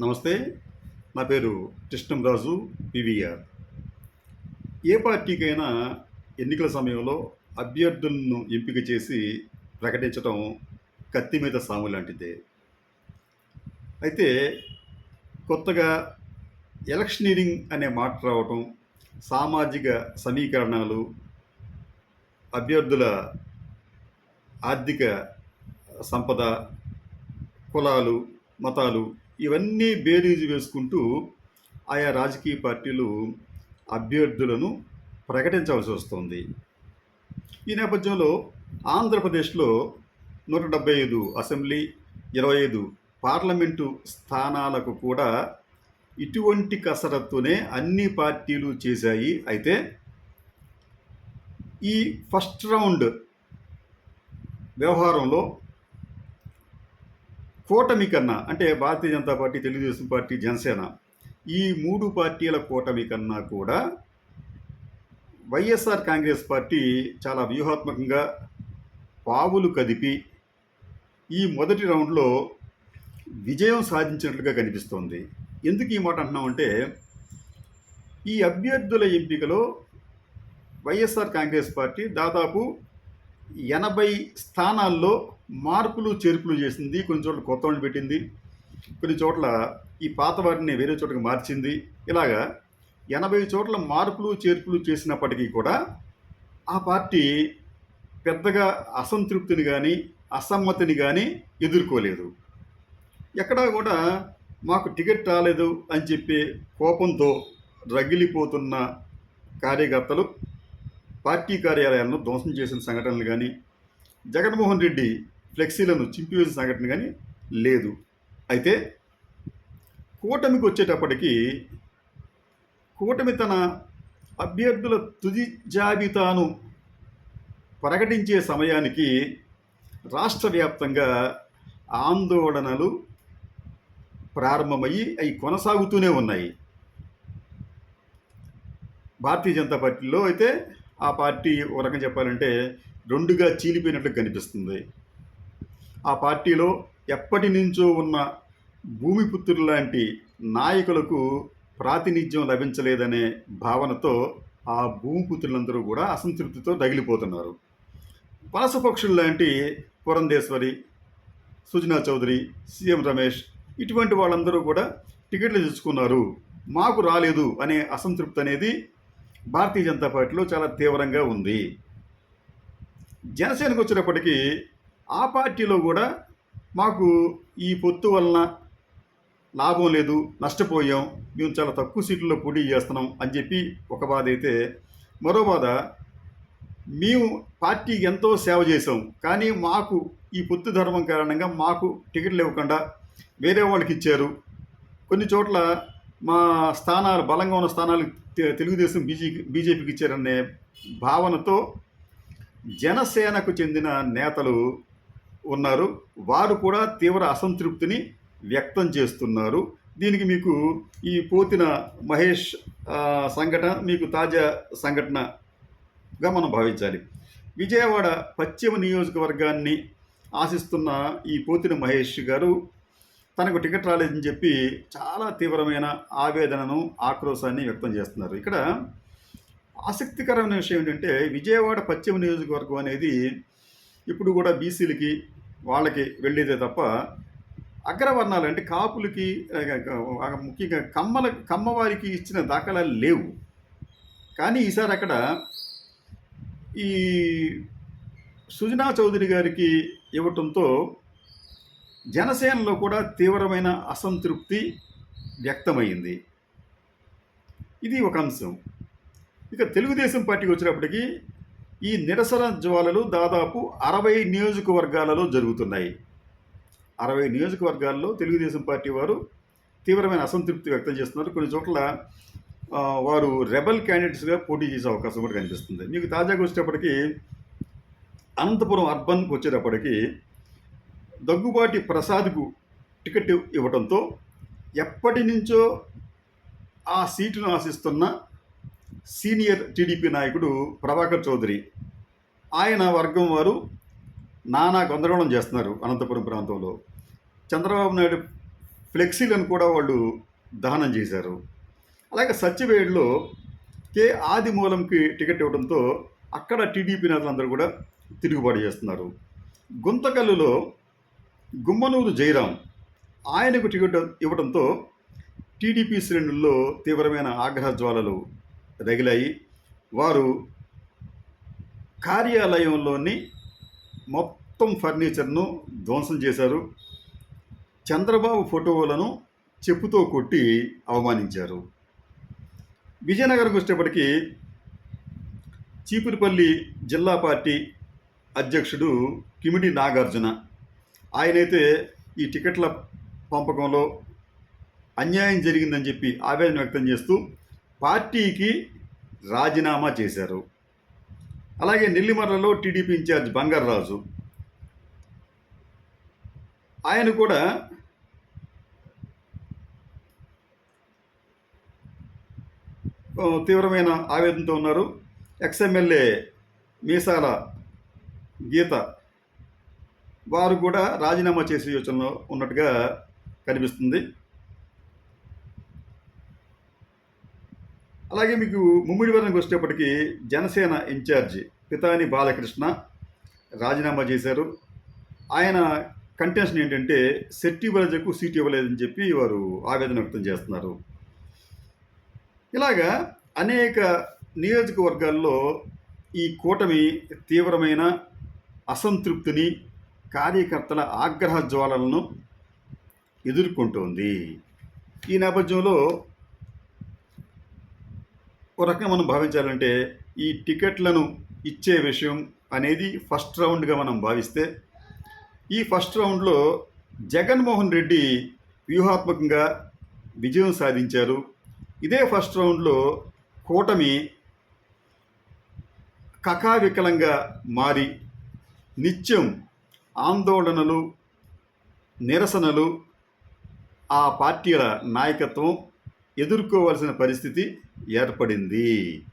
నమస్తే నా పేరు కృష్ణంరాజు పివిఆర్. ఏ పార్టీకైనా ఎన్నికల సమయంలో అభ్యర్థులను ఎంపిక చేసి ప్రకటించడం కత్తి మీద సాము లాంటిదే. అయితే కొత్తగా ఎలక్షనీరింగ్ అనే మాట రావటం సామాజిక సమీకరణాలు అభ్యర్థుల ఆర్థిక సంపద కులాలు మతాలు ఇవన్నీ బేరీజు వేసుకుంటూ ఆయా రాజకీయ పార్టీలు అభ్యర్థులను ప్రకటించవలసి వస్తుంది. ఈ నేపథ్యంలో ఆంధ్రప్రదేశ్లో నూట డెబ్బై ఐదు అసెంబ్లీ ఇరవై ఐదు పార్లమెంటు స్థానాలకు కూడా ఇటువంటి కసరత్తునే అన్ని పార్టీలు చేశాయి. అయితే ఈ ఫస్ట్ రౌండ్ వ్యవహారంలో కూటమి కన్నా అంటే భారతీయ జనతా పార్టీ తెలుగుదేశం పార్టీ జనసేన ఈ మూడు పార్టీల కూటమి కన్నా కూడా వైఎస్ఆర్ కాంగ్రెస్ పార్టీ చాలా వ్యూహాత్మకంగా పావులు కదిపి ఈ మొదటి రౌండ్లో విజయం సాధించినట్లుగా కనిపిస్తోంది. ఎందుకు ఈ మాట అంటున్నామంటే ఈ అభ్యర్థుల ఎంపికలో వైఎస్ఆర్ కాంగ్రెస్ పార్టీ దాదాపు ఎనభై స్థానాల్లో మార్పులు చేర్పులు చేసింది కొన్ని చోట్ల కొత్త వాళ్ళు పెట్టింది కొన్ని చోట్ల ఈ పాత వాటిని వేరే చోటకి మార్చింది. ఇలాగా ఎనభై చోట్ల మార్పులు చేర్పులు చేసినప్పటికీ కూడా ఆ పార్టీ పెద్దగా అసంతృప్తిని కానీ అసమ్మతిని కానీ ఎదుర్కోలేదు. ఎక్కడా కూడా మాకు టికెట్ రాలేదు అని చెప్పి కోపంతో రగిలిపోతున్న కార్యకర్తలు పార్టీ కార్యాలయాలను ధ్వంసం చేసిన సంఘటనలు కానీ జగన్మోహన్ రెడ్డి ఫ్లెక్సీలను చింపివేసిన సంఘటన కానీ లేదు. అయితే కూటమికి వచ్చేటప్పటికీ కూటమి తన అభ్యర్థుల తుది జాబితాను ప్రకటించే సమయానికి రాష్ట్ర వ్యాప్తంగా ఆందోళనలు ప్రారంభమయ్యి అవి కొనసాగుతూనే ఉన్నాయి. భారతీయ జనతా పార్టీలో అయితే ఆ పార్టీ ఒక రకం చెప్పాలంటే రెండుగా చీలిపోయినట్లు కనిపిస్తుంది. ఆ పార్టీలో ఎప్పటి నుంచో ఉన్న భూమిపుత్రులు లాంటి నాయకులకు ప్రాతినిధ్యం లభించలేదనే భావనతో ఆ భూమిపుత్రులందరూ కూడా అసంతృప్తితో తగిలిపోతున్నారు. పనసపక్షులు లాంటి పురంధేశ్వరి సుజనా చౌదరి సీఎం రమేష్ ఇటువంటి వాళ్ళందరూ కూడా టికెట్లు తెచ్చుకున్నారు. మాకు రాలేదు అనే అసంతృప్తి అనేది భారతీయ జనతా పార్టీలో చాలా తీవ్రంగా ఉంది. జనసేనకు వచ్చినప్పటికీ ఆ పార్టీలో కూడా మాకు ఈ పొత్తు వలన లాభం లేదు నష్టపోయాం మేము చాలా తక్కువ సీట్లలో పోటీ చేస్తున్నాం అని చెప్పి ఒక బాధ అయితే మరో బాధ మేము పార్టీకి ఎంతో సేవ చేసాం కానీ మాకు ఈ పొత్తు ధర్మం కారణంగా మాకు టికెట్లు ఇవ్వకుండా వేరే వాళ్ళకి ఇచ్చారు. కొన్ని చోట్ల మా స్థానాలు బలంగా ఉన్న స్థానాలు తెలుగుదేశం బీజే బీజేపీకి ఇచ్చారనే భావనతో జనసేనకు చెందిన నేతలు ఉన్నారు. వారు కూడా తీవ్ర అసంతృప్తిని వ్యక్తం చేస్తున్నారు. దీనికి మీకు ఈ పోతిన మహేష్ సంఘటన మీకు తాజా సంఘటనగా మనం భావించాలి. విజయవాడ పశ్చిమ నియోజకవర్గాన్ని ఆశిస్తున్న ఈ పోతిన మహేష్ గారు తనకు టికెట్ రాలేదని చెప్పి చాలా తీవ్రమైన ఆవేదనను ఆక్రోశాన్ని వ్యక్తం చేస్తున్నారు. ఇక్కడ ఆసక్తికరమైన విషయం ఏంటంటే విజయవాడ పశ్చిమ నియోజకవర్గం అనేది ఇప్పుడు కూడా బీసీలకి వాళ్ళకి వెళ్ళేదే తప్ప అగ్రవర్ణాలు అంటే కాపులకి ముఖ్యంగా కమ్మల కమ్మవారికి ఇచ్చిన దాఖలాలు లేవు. కానీ ఈసారి అక్కడ ఈ సుజనా చౌదరి గారికి ఇవ్వటంతో జనసేనలో కూడా తీవ్రమైన అసంతృప్తి వ్యక్తమైంది. ఇది ఒక అంశం. ఇక తెలుగుదేశం పార్టీకి వచ్చినప్పటికీ ఈ నిరసన జ్వాలలు దాదాపు అరవై నియోజకవర్గాలలో జరుగుతున్నాయి. అరవై నియోజకవర్గాల్లో తెలుగుదేశం పార్టీ వారు తీవ్రమైన అసంతృప్తి వ్యక్తం చేస్తున్నారు. కొన్ని చోట్ల వారు రెబల్ క్యాండిడేట్స్గా పోటీ చేసే అవకాశం కూడా కనిపిస్తుంది. మీకు తాజాగా వచ్చేటప్పటికీ అనంతపురం అర్బన్కి వచ్చేటప్పటికీ దగ్గుబాటి ప్రసాద్కు టికెట్ ఇవ్వడంతో ఎప్పటి నుంచో ఆ సీటును ఆశిస్తున్న సీనియర్ టీడీపీ నాయకుడు ప్రభాకర్ చౌదరి. ఆయన వర్గం వారు నానా గందరగోళం చేస్తున్నారు అనంతపురం ప్రాంతంలో. చంద్రబాబు నాయుడు ఫ్లెక్సీలను కూడా వాళ్ళు దహనం చేశారు. అలాగే సత్యవేడులో కే ఆదిమూలంకి టికెట్ ఇవ్వడంతో అక్కడ టీడీపీ నేతలందరూ కూడా తిరుగుబాటు చేస్తున్నారు. గుంతకల్లులో గుమ్మనూరు జయరాం ఆయనకు టికెట్ ఇవ్వడంతో టీడీపీ శ్రేణుల్లో తీవ్రమైన ఆగ్రహ జ్వాలలు రగిలాయి. వారు కార్యాలయంలోని మొత్తం ఫర్నిచర్ను ధ్వంసం చేశారు. చంద్రబాబు ఫోటోలను చెప్పుతో కొట్టి అవమానించారు. విజయనగరం వచ్చేటప్పటికీ చీపురుపల్లి జిల్లా పార్టీ అధ్యక్షుడు కిమిడి నాగార్జున ఆయనైతే ఈ టికెట్ల పంపకంలో అన్యాయం జరిగిందని చెప్పి ఆవేదన వ్యక్తం చేస్తూ పార్టీకి రాజీనామా చేశారు. అలాగే నెల్లిమర్లలో టీడీపీ ఇన్ఛార్జ్ బంగారరాజు. ఆయన కూడా తీవ్రమైన ఆవేదనతో ఉన్నారు. ఎక్స్ఎమ్మెల్యే మీసాల గీత వారు కూడా రాజీనామా చేసే యోచనలో ఉన్నట్టుగా కనిపిస్తుంది. అలాగే మీకు ముమ్మిడి వరకు వచ్చేటప్పటికి జనసేన ఇన్ఛార్జి పితాని బాలకృష్ణ రాజీనామా చేశారు. ఆయన కంటెన్షన్ ఏంటంటే సెట్టి బలజకు సీట్ ఇవ్వలేదని చెప్పి వారు ఆవేదన వ్యక్తం చేస్తున్నారు. ఇలాగా అనేక నియోజకవర్గాల్లో ఈ కూటమి తీవ్రమైన అసంతృప్తిని కార్యకర్తల ఆగ్రహ జ్వాలలను ఎదుర్కొంటోంది. ఈ నేపథ్యంలో ఒక రకంగా మనం భావించాలంటే ఈ టికెట్లను ఇచ్చే విషయం అనేది ఫస్ట్ రౌండ్గా మనం భావిస్తే ఈ ఫస్ట్ రౌండ్లో జగన్మోహన్ రెడ్డి వ్యూహాత్మకంగా విజయం సాధించారు. ఇదే ఫస్ట్ రౌండ్లో కూటమి కకావికలంగా మారి నిత్యం ఆందోళనలు నిరసనలు ఆ పార్టీల నాయకత్వం ఎదుర్కోవలసిన పరిస్థితి ఏర్పడింది.